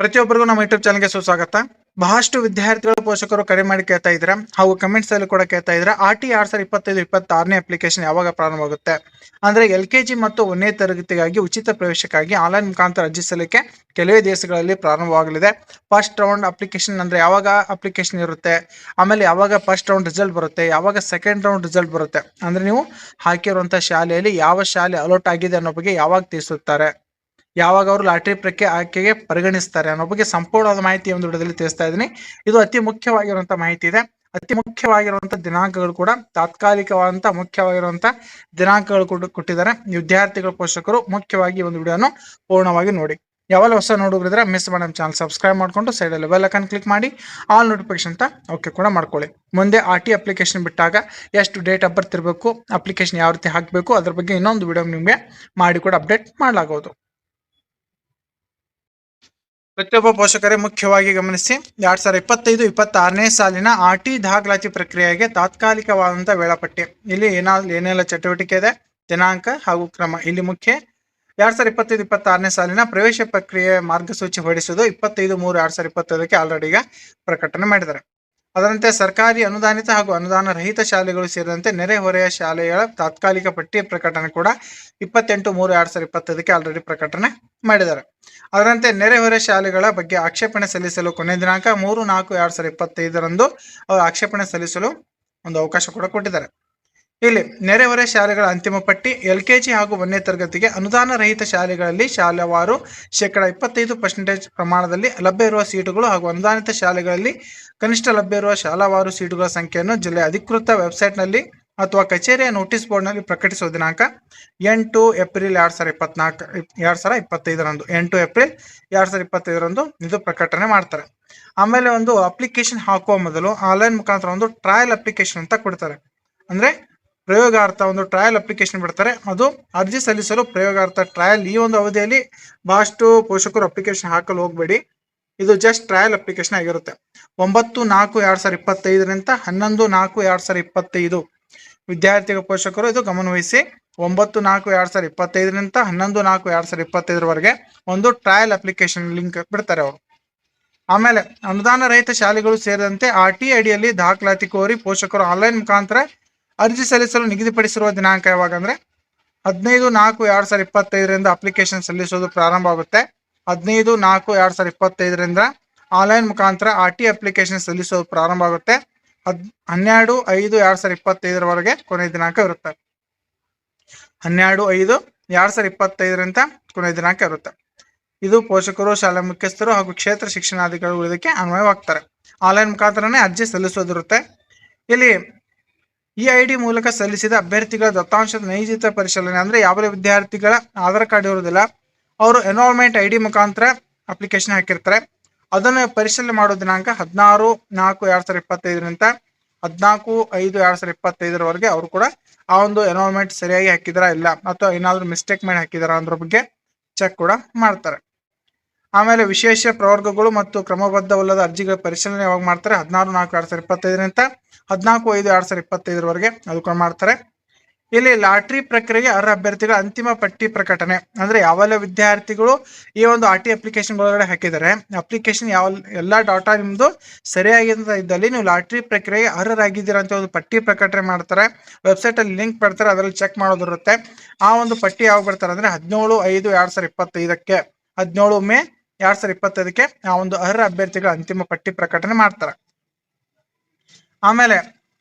ಪ್ರತಿಯೊಬ್ಬರಿಗೂ ನಮ್ಮ ಯೂಟ್ಯೂಬ್ ಚಾನಲ್ಗೆ ಸುಸ್ವಾಗತ. ಬಹಳಷ್ಟು ವಿದ್ಯಾರ್ಥಿಗಳು, ಪೋಷಕರು ಕರೆ ಮಾಡಿ ಕೇಳ್ತಾ ಇದ್ರ ಹಾಗೂ ಕಮೆಂಟ್ಸ್ ಅಲ್ಲಿ ಕೂಡ ಕೇಳ್ತಾ ಇದ್ರ ಆರ್ ಟಿ ಆರ್ ಸಾವಿರದ ಇಪ್ಪತ್ತೈದು, ಇಪ್ಪತ್ತಾರನೇ ಅಪ್ಲಿಕೇಶನ್ ಯಾವಾಗ ಪ್ರಾರಂಭವಾಗುತ್ತೆ ಅಂದ್ರೆ ಎಲ್ ಕೆ ಜಿ ಮತ್ತು ಒಂದನೇ ತರಗತಿಗಾಗಿ ಉಚಿತ ಪ್ರವೇಶಕ್ಕಾಗಿ ಆನ್ಲೈನ್ ಮುಖಾಂತರ ಅರ್ಜಿ ಸಲ್ಲಿಕೆ ಕೆಲವೇ ದಿವಸಗಳಲ್ಲಿ ಪ್ರಾರಂಭವಾಗಲಿದೆ. ಫಸ್ಟ್ ರೌಂಡ್ ಅಪ್ಲಿಕೇಶನ್ ಅಂದ್ರೆ ಯಾವಾಗ ಅಪ್ಲಿಕೇಶನ್ ಇರುತ್ತೆ? ಆಮೇಲೆ ಯಾವಾಗ ಫಸ್ಟ್ ರೌಂಡ್ ರಿಸಲ್ಟ್ ಬರುತ್ತೆ? ಯಾವಾಗ ಸೆಕೆಂಡ್ ರೌಂಡ್ ರಿಸಲ್ಟ್ ಬರುತ್ತೆ? ಅಂದ್ರೆ ನೀವು ಹಾಕಿರುವಂತಹ ಶಾಲೆಯಲ್ಲಿ ಯಾವ ಶಾಲೆ ಅಲೋಟ್ ಆಗಿದೆ ಅನ್ನೋ ಬಗ್ಗೆ ಯಾವಾಗ ತಿಳಿಸುತ್ತಾರೆ? ಯಾವಾಗ ಅವರು ಲಾಟರಿ ಪ್ರಕ್ರಿಯೆ ಆಯ್ಕೆಗೆ ಪರಿಗಣಿಸ್ತಾರೆ ಅನ್ನೋ ಬಗ್ಗೆ ಸಂಪೂರ್ಣವಾದ ಮಾಹಿತಿ ಒಂದು ವಿಡಿಯೋದಲ್ಲಿ ತಿಳಿಸ್ತಾ ಇದ್ದೀನಿ. ಇದು ಅತಿ ಮುಖ್ಯವಾಗಿರುವಂತಹ ಮಾಹಿತಿ ಇದೆ. ಅತಿ ಮುಖ್ಯವಾಗಿರುವಂತಹ ದಿನಾಂಕಗಳು ಕೂಡ ತಾತ್ಕಾಲಿಕವಾದಂತಹ ಮುಖ್ಯವಾಗಿರುವಂತಹ ದಿನಾಂಕಗಳು ಕೂಡ ಕೊಟ್ಟಿದ್ದಾರೆ. ವಿದ್ಯಾರ್ಥಿಗಳ, ಪೋಷಕರು ಮುಖ್ಯವಾಗಿ ಒಂದು ವಿಡಿಯೋನು ಪೂರ್ಣವಾಗಿ ನೋಡಿ. ಯಾವಾಗ ಹೊಸ ನೋಡಿದ್ರೆ ಮಿಸ್ ಮಾಡಿ ನಮ್ಮ ಚಾನಲ್ ಸಬ್ಸ್ಕ್ರೈಬ್ ಮಾಡ್ಕೊಂಡು ಸೈಡಲ್ಲಿ ಬೆಲ್ ಐಕನ್ ಕ್ಲಿಕ್ ಮಾಡಿ ಆಲ್ ನೋಟಿಫಿಕೇಶನ್ ಅಂತ ಓಕೆ ಕೂಡ ಮಾಡ್ಕೊಳ್ಳಿ. ಮುಂದೆ ಆರ್ ಟಿ ಅಪ್ಲಿಕೇಶನ್ ಬಿಟ್ಟಾಗ ಎಷ್ಟು ಡೇಟ್ ಆಫ್ ಬರ್ತ್ ಇರಬೇಕು ಅಪ್ಲಿಕೇಶನ್ ಯಾವ ರೀತಿ ಹಾಕಬೇಕು, ಅದ್ರ ಬಗ್ಗೆ ಇನ್ನೊಂದು ವಿಡಿಯೋ ನಿಮಗೆ ಮಾಡಿ ಕೂಡ ಅಪ್ಡೇಟ್ ಮಾಡಲಾಗುವುದು ಪ್ರತಿಯೊಬ್ಬ ಪೋಷಕರೇ ಮುಖ್ಯವಾಗಿ ಗಮನಿಸಿ, ಎರಡ್ ಸಾವಿರದ ಇಪ್ಪತ್ತೈದು, ಇಪ್ಪತ್ತಾರನೇ ಸಾಲಿನ ಆರ್ ಟಿ ದಾಖಲಾತಿ ಪ್ರಕ್ರಿಯೆಗೆ ತಾತ್ಕಾಲಿಕವಾದಂತಹ ವೇಳಾಪಟ್ಟಿ. ಇಲ್ಲಿ ಏನಾದ್ರು ಏನೆಲ್ಲ ಚಟುವಟಿಕೆ ಇದೆ? ದಿನಾಂಕ ಹಾಗೂ ಕ್ರಮ. ಇಲ್ಲಿ ಮುಖ್ಯ, ಎರಡ್ ಸಾವಿರದ ಇಪ್ಪತ್ತೈದು, ಇಪ್ಪತ್ತಾರನೇ ಸಾಲಿನ ಪ್ರವೇಶ ಪ್ರಕ್ರಿಯೆ ಮಾರ್ಗಸೂಚಿ ಹೊರಡಿಸುವುದು ಇಪ್ಪತ್ತೈದು ಮೂರು, ಎರಡ್ ಸಾವಿರದ ಇಪ್ಪತ್ತೈದಕ್ಕೆ ಆಲ್ರೆಡಿ ಈಗ ಪ್ರಕಟಣೆ ಮಾಡಿದ್ದಾರೆ. ಅದರಂತೆ ಸರ್ಕಾರಿ ಅನುದಾನಿತ ಹಾಗೂ ಅನುದಾನ ರಹಿತ ಶಾಲೆಗಳು ಸೇರಿದಂತೆ ನೆರೆಹೊರೆಯ ಶಾಲೆಗಳ ತಾತ್ಕಾಲಿಕ ಪಟ್ಟಿ ಪ್ರಕಟಣೆ ಕೂಡ ಇಪ್ಪತ್ತೆಂಟು ಮೂರು ಎರಡ್ ಸಾವಿರದ ಇಪ್ಪತ್ತೈದಕ್ಕೆ ಆಲ್ರೆಡಿ ಪ್ರಕಟಣೆ ಮಾಡಿದ್ದಾರೆ. ಅದರಂತೆ ನೆರೆಹೊರೆ ಶಾಲೆಗಳ ಬಗ್ಗೆ ಆಕ್ಷೇಪಣೆ ಸಲ್ಲಿಸಲು ಕೊನೆ ದಿನಾಂಕ ಮೂರು ನಾಲ್ಕು ಎರಡ್ ಸಾವಿರದ ಇಪ್ಪತ್ತೈದರಂದು ಅವರು ಆಕ್ಷೇಪಣೆ ಸಲ್ಲಿಸಲು ಒಂದು ಅವಕಾಶ ಕೂಡ ಕೊಟ್ಟಿದ್ದಾರೆ. ಇಲ್ಲಿ ನೆರೆಹೊರೆ ಶಾಲೆಗಳ ಅಂತಿಮ ಪಟ್ಟಿ ಎಲ್ ಕೆ ಜಿ ಹಾಗೂ ಒಂದನೇ ತರಗತಿಗೆ ಅನುದಾನ ರಹಿತ ಶಾಲೆಗಳಲ್ಲಿ ಶಾಲೆವಾರು ಶೇಕಡ ಇಪ್ಪತ್ತೈದು ಪರ್ಸೆಂಟೇಜ್ ಪ್ರಮಾಣದಲ್ಲಿ ಲಭ್ಯ ಇರುವ ಸೀಟುಗಳು ಹಾಗೂ ಅನುದಾನಿತ ಶಾಲೆಗಳಲ್ಲಿ ಕನಿಷ್ಠ ಲಭ್ಯ ಇರುವ ಶಾಲಾವಾರು ಸೀಟುಗಳ ಸಂಖ್ಯೆಯನ್ನು ಜಿಲ್ಲೆಯ ಅಧಿಕೃತ ವೆಬ್ಸೈಟ್ನಲ್ಲಿ ಅಥವಾ ಕಚೇರಿಯ ನೋಟಿಸ್ ಬೋರ್ಡ್ನಲ್ಲಿ ಪ್ರಕಟಿಸುವ ದಿನಾಂಕ ಎಂಟು ಏಪ್ರಿಲ್ ಎರಡು ಸಾವಿರದ ಇಪ್ಪತ್ನಾಲ್ಕು, ಎರಡು ಸಾವಿರದ ಇಪ್ಪತ್ತೈದರಂದು ಎಂಟು ಏಪ್ರಿಲ್ ಎರಡು ಸಾವಿರದ ಇಪ್ಪತ್ತೈದರಂದು ಇದು ಪ್ರಕಟಣೆ ಮಾಡ್ತಾರೆ. ಆಮೇಲೆ ಒಂದು ಅಪ್ಲಿಕೇಶನ್ ಹಾಕುವ ಮೊದಲು ಆನ್ಲೈನ್ ಮುಖಾಂತರ ಒಂದು ಟ್ರಯಲ್ ಅಪ್ಲಿಕೇಶನ್ ಅಂತ ಕೊಡ್ತಾರೆ. ಅಂದ್ರೆ ಪ್ರಯೋಗಾರ್ಥ ಒಂದು ಟ್ರಯಲ್ ಅಪ್ಲಿಕೇಶನ್ ಬಿಡ್ತಾರೆ. ಅದು ಅರ್ಜಿ ಸಲ್ಲಿಸಲು ಪ್ರಯೋಗಾರ್ಥ ಟ್ರಯಲ್ ಈ ಒಂದು ಅವಧಿಯಲ್ಲಿ ಬಹಳಷ್ಟು ಪೋಷಕರು ಅಪ್ಲಿಕೇಶನ್ ಹಾಕಲು ಹೋಗಬೇಡಿ. ಇದು ಜಸ್ಟ್ ಟ್ರಯಲ್ ಅಪ್ಲಿಕೇಶನ್ ಆಗಿರುತ್ತೆ. ಒಂಬತ್ತು ನಾಲ್ಕು ಎರಡು ಸಾವಿರದ ಇಪ್ಪತ್ತೈದರಿಂದ ಹನ್ನೊಂದು ನಾಲ್ಕು ಎರಡು ಸಾವಿರದ ಇಪ್ಪತ್ತೈದು ವಿದ್ಯಾರ್ಥಿಗಳ ಪೋಷಕರು ಇದು ಗಮನವಹಿಸಿ ಒಂಬತ್ತು ನಾಲ್ಕು ಎರಡು ಸಾವಿರದ ಇಪ್ಪತ್ತೈದರಿಂದ ಹನ್ನೊಂದು ನಾಲ್ಕು ಎರಡು ಸಾವಿರದ ಇಪ್ಪತ್ತೈದರವರೆಗೆ ಒಂದು ಟ್ರಯಲ್ ಅಪ್ಲಿಕೇಶನ್ ಲಿಂಕ್ ಬಿಡ್ತಾರೆ ಅವರು. ಆಮೇಲೆ ಅನುದಾನ ರಹಿತ ಶಾಲೆಗಳು ಸೇರಿದಂತೆ ಆರ್ ಟಿ ಅಡಿಯಲ್ಲಿ ದಾಖಲಾತಿ ಕೋರಿ ಪೋಷಕರು ಆನ್ಲೈನ್ ಮುಖಾಂತರ ಅರ್ಜಿ ಸಲ್ಲಿಸಲು ನಿಗದಿಪಡಿಸಿರುವ ದಿನಾಂಕ ಯಾವಾಗ ಅಂದ್ರೆ ಹದಿನೈದು ನಾಲ್ಕು ಎರಡ್ ಸಾವಿರದ ಇಪ್ಪತ್ತೈದರಿಂದ ಅಪ್ಲಿಕೇಶನ್ ಸಲ್ಲಿಸೋದು ಪ್ರಾರಂಭ ಆಗುತ್ತೆ. ಹದಿನೈದು ನಾಲ್ಕು ಎರಡ್ ಸಾವಿರದ ಇಪ್ಪತ್ತೈದರಿಂದ ಆನ್ಲೈನ್ ಮುಖಾಂತರ ಆರ್ ಟಿ ಅಪ್ಲಿಕೇಶನ್ ಸಲ್ಲಿಸೋದು ಪ್ರಾರಂಭ ಆಗುತ್ತೆ. ಹದ್, ಹನ್ನೆರಡು ಐದು ಎರಡ್ ಸಾವಿರದ ಇಪ್ಪತ್ತೈದರವರೆಗೆ ಕೊನೆಯ ದಿನಾಂಕ ಇರುತ್ತೆ. ಹನ್ನೆರಡು ಐದು ಎರಡ್ ಸಾವಿರದ ಇಪ್ಪತ್ತೈದರಿಂದ ಕೊನೆಯ ದಿನಾಂಕ ಇರುತ್ತೆ. ಇದು ಪೋಷಕರು, ಶಾಲಾ ಮುಖ್ಯಸ್ಥರು ಹಾಗೂ ಕ್ಷೇತ್ರ ಶಿಕ್ಷಣಾಧಿಕಾರಿಗಳು ಇದಕ್ಕೆ ಅನ್ವಯವಾಗ್ತಾರೆ. ಆನ್ಲೈನ್ ಮುಖಾಂತರನೇ ಅರ್ಜಿ ಸಲ್ಲಿಸೋದಿರುತ್ತೆ ಇಲ್ಲಿ ಈ ಐ ಡಿ ಮೂಲಕ ಸಲ್ಲಿಸಿದ ಅಭ್ಯರ್ಥಿಗಳ ದತ್ತಾಂಶದ ನೈಜಿತ ಪರಿಶೀಲನೆ ಅಂದ್ರೆ ಯಾವ ವಿದ್ಯಾರ್ಥಿಗಳ ಆಧಾರ್ ಕಾರ್ಡ್ ಇರುವುದಿಲ್ಲ, ಅವರು ಎನ್ರೋಲ್ಮೆಂಟ್ ಐ ಡಿ ಮುಖಾಂತರ ಅಪ್ಲಿಕೇಶನ್ ಹಾಕಿರ್ತಾರೆ. ಅದನ್ನು ಪರಿಶೀಲನೆ ಮಾಡೋ ದಿನಾಂಕ ಹದಿನಾರು ನಾಲ್ಕು ಎರಡ್ ಸಾವಿರದ ಇಪ್ಪತ್ತೈದರಿಂದ ಹದಿನಾಲ್ಕು ಐದು ಎರಡ್ ಸಾವಿರದ ಇಪ್ಪತ್ತೈದರವರೆಗೆ ಅವರು ಕೂಡ ಆ ಒಂದು ಎನ್ರೋಲ್ಮೆಂಟ್ ಸರಿಯಾಗಿ ಹಾಕಿದಾರಾ ಇಲ್ಲ, ಅಥವಾ ಏನಾದರೂ ಮಿಸ್ಟೇಕ್ ಮಾಡಿ ಹಾಕಿದಾರಾ ಅಂದ್ರ ಬಗ್ಗೆ ಚೆಕ್ ಕೂಡ ಮಾಡ್ತಾರೆ. ಆಮೇಲೆ ವಿಶೇಷ ಪ್ರವರ್ಗಗಳು ಮತ್ತು ಕ್ರಮಬದ್ಧವಲ್ಲದ ಅರ್ಜಿಗಳ ಪರಿಶೀಲನೆ ಯಾವಾಗ ಮಾಡ್ತಾರೆ? ಹದಿನಾರು ನಾಲ್ಕು ಎರಡ್ ಸಾವಿರದ ಇಪ್ಪತ್ತೈದರಿಂದ ಹದಿನಾಲ್ಕು ಐದು ಎರಡ್ ಸಾವಿರದ ಇಪ್ಪತ್ತೈದರವರೆಗೆ ಅದು ಮಾಡ್ತಾರೆ. ಇಲ್ಲಿ ಲಾಟ್ರಿ ಪ್ರಕ್ರಿಯೆಗೆ ಅರ್ಹ ಅಭ್ಯರ್ಥಿಗಳ ಅಂತಿಮ ಪಟ್ಟಿ ಪ್ರಕಟಣೆ, ಅಂದ್ರೆ ಯಾವೆಲ್ಲ ವಿದ್ಯಾರ್ಥಿಗಳು ಈ ಒಂದು ಆರ್ ಟಿ ಅಪ್ಲಿಕೇಶನ್ ಒಳಗಡೆ ಹಾಕಿದ್ದಾರೆ, ಅಪ್ಲಿಕೇಶನ್ ಯಾವ ಎಲ್ಲಾ ಡಾಟಾ ನಿಮ್ದು ಸರಿಯಾಗಿ ಇದ್ದಲ್ಲಿ ನೀವು ಲಾಟ್ರಿ ಪ್ರಕ್ರಿಯೆಗೆ ಅರ್ಹರಾಗಿದ್ದೀರಾ ಅಂತ ಒಂದು ಪಟ್ಟಿ ಪ್ರಕಟಣೆ ಮಾಡ್ತಾರೆ. ವೆಬ್ಸೈಟ್ ಅಲ್ಲಿ ಲಿಂಕ್ ಬರ್ತಾರೆ ಅದರಲ್ಲಿ ಚೆಕ್ ಮಾಡೋದಿರುತ್ತೆ. ಆ ಒಂದು ಪಟ್ಟಿ ಯಾವಾಗ ಬರ್ತಾರೆ ಅಂದ್ರೆ ಹದಿನೇಳು ಐದು ಎರಡ್ ಸಾವಿರದ ಇಪ್ಪತ್ತೈದಕ್ಕೆ, ಹದಿನೇಳು ಮೇ ಎರಡ್ ಸಾವಿರದ ಇಪ್ಪತ್ತೈದಕ್ಕೆ ಆ ಒಂದು ಅರ್ಹ ಅಭ್ಯರ್ಥಿಗಳ ಅಂತಿಮ ಪಟ್ಟಿ ಪ್ರಕಟಣೆ ಮಾಡ್ತಾರೆ. ಆಮೇಲೆ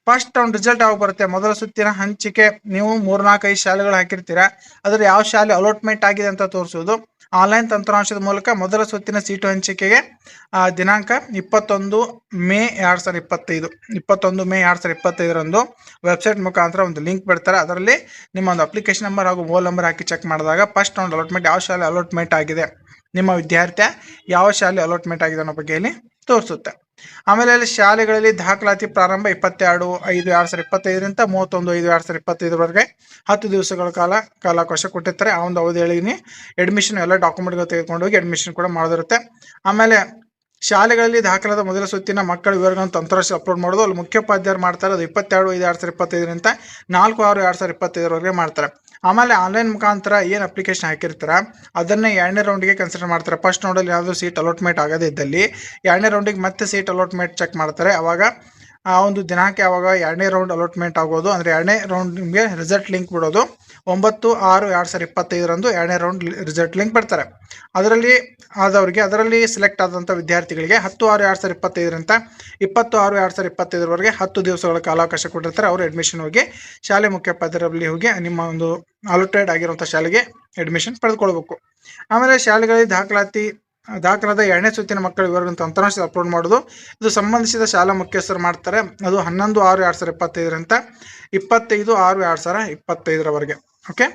ಫಸ್ಟ್ ರೌಂಡ್ ರಿಸಲ್ಟ್ ಯಾವಾಗ ಬರುತ್ತೆ? ಮೊದಲ ಸುತ್ತಿನ ಹಂಚಿಕೆ ನೀವು ಮೂರ್ನಾಲ್ಕೈದು ಶಾಲೆಗಳು ಹಾಕಿರ್ತೀರಾ? ಅದ್ರ ಯಾವ ಶಾಲೆ ಅಲಾಟ್ಮೆಂಟ್ ಆಗಿದೆ ಅಂತ ತೋರಿಸೋದು ಆನ್ಲೈನ್ ತಂತ್ರಾಂಶದ ಮೂಲಕ ಮೊದಲ ಸುತ್ತಿನ ಸೀಟು ಹಂಚಿಕೆಗೆ ದಿನಾಂಕ ಇಪ್ಪತ್ತೊಂದು ಮೇ ಎರಡು ಸಾವಿರದ ಇಪ್ಪತ್ತೈದು. ಇಪ್ಪತ್ತೊಂದು ಮೇ ಎರಡು ಸಾವಿರದ ಇಪ್ಪತ್ತೈದರಂದು ವೆಬ್ಸೈಟ್ ಮುಖಾಂತರ ಒಂದು ಲಿಂಕ್ ಬಿಡ್ತಾರೆ. ಅದರಲ್ಲಿ ನಿಮ್ಮ ಒಂದು ಅಪ್ಲಿಕೇಶನ್ ನಂಬರ್ ಹಾಗೂ ಮೊಬೈಲ್ ನಂಬರ್ ಹಾಕಿ ಚೆಕ್ ಮಾಡಿದಾಗ ಫಸ್ಟ್ ರೌಂಡ್ ಅಲಾಟ್ಮೆಂಟ್ ಯಾವ ಶಾಲೆ ಅಲಾಟ್ಮೆಂಟ್ ಆಗಿದೆ, ನಿಮ್ಮ ವಿದ್ಯಾರ್ಥಿ ಯಾವ ಶಾಲೆ ಅಲಾಟ್ಮೆಂಟ್ ಆಗಿದೆ ಅನ್ನೋ ಬಗ್ಗೆ ಇಲ್ಲಿ ತೋರಿಸುತ್ತೆ. ಆಮೇಲೆ ಅಲ್ಲಿ ಶಾಲೆಗಳಲ್ಲಿ ದಾಖಲಾತಿ ಪ್ರಾರಂಭ ಇಪ್ಪತ್ತೆರಡು, ಐದು, ಎರಡು ಸಾವಿರದ ಇಪ್ಪತ್ತೈದರಿಂದ ಮೂವತ್ತೊಂದು, ಐದು, ಎರಡು ಸಾವಿರದ ಇಪ್ಪತ್ತೈದರವರೆಗೆ ಹತ್ತು ದಿವಸಗಳ ಕಾಲ ಕಾಲಾವಕಾಶ ಕೊಟ್ಟಿರ್ತಾರೆ. ಆ ಒಂದು ಅವಧಿಯಲ್ಲಿ ಅಡ್ಮಿಷನ್ ಎಲ್ಲ ಡಾಕ್ಯುಮೆಂಟ್ಗಳು ತೆಗೆದುಕೊಂಡು ಹೋಗಿ ಅಡ್ಮಿಷನ್ ಕೂಡ ಮಾಡೋದಿರುತ್ತೆ. ಆಮೇಲೆ ಶಾಲೆಗಳಲ್ಲಿ ದಾಖಲಾದ ಮೊದಲ ಸುತ್ತಿನ ಮಕ್ಕಳ ವಿವರಗಳನ್ನು ತಂತ್ರಾಂಶ ಅಪ್ಲೋಡ್ ಮಾಡೋದು. ಅಲ್ಲಿ ಮುಖ್ಯೋಪಾಧ್ಯಾಯರು ಮಾಡ್ತಾರೆ, ಅದು ಇಪ್ಪತ್ತೆರಡು ಐದು ಎರಡು ಸಾವಿರ ಇಪ್ಪತ್ತೈದರಿಂದ ನಾಲ್ಕು, ಆರು, ಎರಡು ಸಾವಿರ ಇಪ್ಪತ್ತೈದರವರೆಗೆ ಮಾಡ್ತಾರೆ. ಆಮೇಲೆ ಆನ್ಲೈನ್ ಮುಖಾಂತರ ಏನು ಅಪ್ಲಿಕೇಶನ್ ಹಾಕಿರ್ತಾರೆ, ಅದನ್ನೇ ಎರಡನೇ ರೌಂಡಿಗೆ ಕನ್ಸಿಡರ್ ಮಾಡ್ತಾರೆ. ಫಸ್ಟ್ ರೌಂಡಲ್ಲಿ ಯಾವುದು ಸೀಟ್ ಅಲಾಟ್ಮೆಂಟ್ ಆಗದೇ ಇದ್ದಲ್ಲಿ ಎರಡನೇ ರೌಂಡಿಗೆ ಮತ್ತೆ ಸೀಟ್ ಅಲಾಟ್ಮೆಂಟ್ ಚೆಕ್ ಮಾಡ್ತಾರೆ. ಅವಾಗ ಆ ಒಂದು ದಿನಾಂಕ ಯಾವಾಗ ಎರಡನೇ ರೌಂಡ್ ಅಲಾಟ್ಮೆಂಟ್ ಆಗೋದು, ಅಂದರೆ ಎರಡನೇ ರೌಂಡ್ ನಿಮಗೆ ರಿಸಲ್ಟ್ ಲಿಂಕ್ ಬಿಡೋದು. ಒಂಬತ್ತು, ಆರು, ಎರಡು ಸಾವಿರದ ಇಪ್ಪತ್ತೈದರಂದು ಎರಡನೇ ರೌಂಡ್ ರಿಸಲ್ಟ್ ಲಿಂಕ್ ಬಿಡ್ತಾರೆ. ಅದರಲ್ಲಿ ಆದವರಿಗೆ, ಅದರಲ್ಲಿ ಸೆಲೆಕ್ಟ್ ಆದಂಥ ವಿದ್ಯಾರ್ಥಿಗಳಿಗೆ ಹತ್ತು, ಆರು, ಎರಡು ಸಾವಿರದ ಇಪ್ಪತ್ತೈದರಿಂದ ಇಪ್ಪತ್ತು, ಆರು, ಎರಡು ಸಾವಿರದ ಇಪ್ಪತ್ತೈದರವರೆಗೆ ಹತ್ತು ದಿವಸಗಳ ಕಾಲಾವಕಾಶ ಕೊಟ್ಟಿರ್ತಾರೆ. ಅವರು ಅಡ್ಮಿಷನ್ ಹೋಗಿ ಶಾಲೆ ಮುಖ್ಯೋಪಾಧ್ಯಾಯರಲ್ಲಿ ಹೋಗಿ ನಿಮ್ಮ ಒಂದು ಅಲೋಟೆಡ್ ಆಗಿರುವಂಥ ಶಾಲೆಗೆ ಅಡ್ಮಿಷನ್ ಪಡೆದುಕೊಳ್ಬೇಕು. ಆಮೇಲೆ ಶಾಲೆಗಳಲ್ಲಿ ದಾಖಲಾತಿ ದಾಖಲಾದ ಎರಡನೇ ಸುತ್ತಿನ ಮಕ್ಕಳ ವಿವರಗಳನ್ನು ತಂತ್ರಾಂಶ ಅಪ್ಲೋಡ್ ಮಾಡೋದು. ಇದು ಸಂಬಂಧಿಸಿದ ಶಾಲಾ ಮುಖ್ಯಸ್ಥರು ಮಾಡ್ತಾರೆ. ಅದು ಹನ್ನೊಂದು ಆರು ಎರಡು ಸಾವಿರ ಇಪ್ಪತ್ತೈದರಿಂದ ಇಪ್ಪತ್ತೈದು ಆರು ಎರಡು ಸಾವಿರ ಇಪ್ಪತ್ತೈದರವರೆಗೆ ಓಕೆ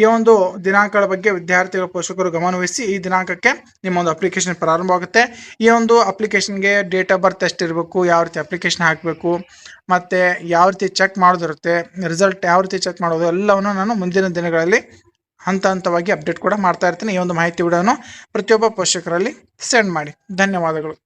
ಈ ಒಂದು ದಿನಾಂಕಗಳ ಬಗ್ಗೆ ವಿದ್ಯಾರ್ಥಿಗಳ, ಪೋಷಕರು ಗಮನವಹಿಸಿ ಈ ದಿನಾಂಕಕ್ಕೆ ನಿಮ್ಮ ಒಂದು ಅಪ್ಲಿಕೇಶನ್ ಪ್ರಾರಂಭವಾಗುತ್ತೆ ಈ ಒಂದು ಅಪ್ಲಿಕೇಶನ್ಗೆ ಡೇಟ್ ಆಫ್ ಬರ್ತ್ ಎಷ್ಟಿರಬೇಕು ಯಾವ ರೀತಿ ಅಪ್ಲಿಕೇಶನ್ ಹಾಕಬೇಕು, ಮತ್ತು ಯಾವ ರೀತಿ ಚೆಕ್ ಮಾಡೋದಿರುತ್ತೆ ರಿಸಲ್ಟ್ ಯಾವ ರೀತಿ ಚೆಕ್ ಮಾಡೋದು, ಎಲ್ಲವನ್ನು ನಾನು ಮುಂದಿನ ದಿನಗಳಲ್ಲಿ ಹಂತ ಹಂತವಾಗಿ ಅಪ್ಡೇಟ್ ಕೂಡ ಮಾಡ್ತಾ ಇರ್ತೀನಿ. ಈ ಒಂದು ಮಾಹಿತಿ ಕೂಡ ಪ್ರತಿಯೊಬ್ಬ ಪೋಷಕರಲ್ಲಿ ಸೆಂಡ್ ಮಾಡಿ. ಧನ್ಯವಾದಗಳು.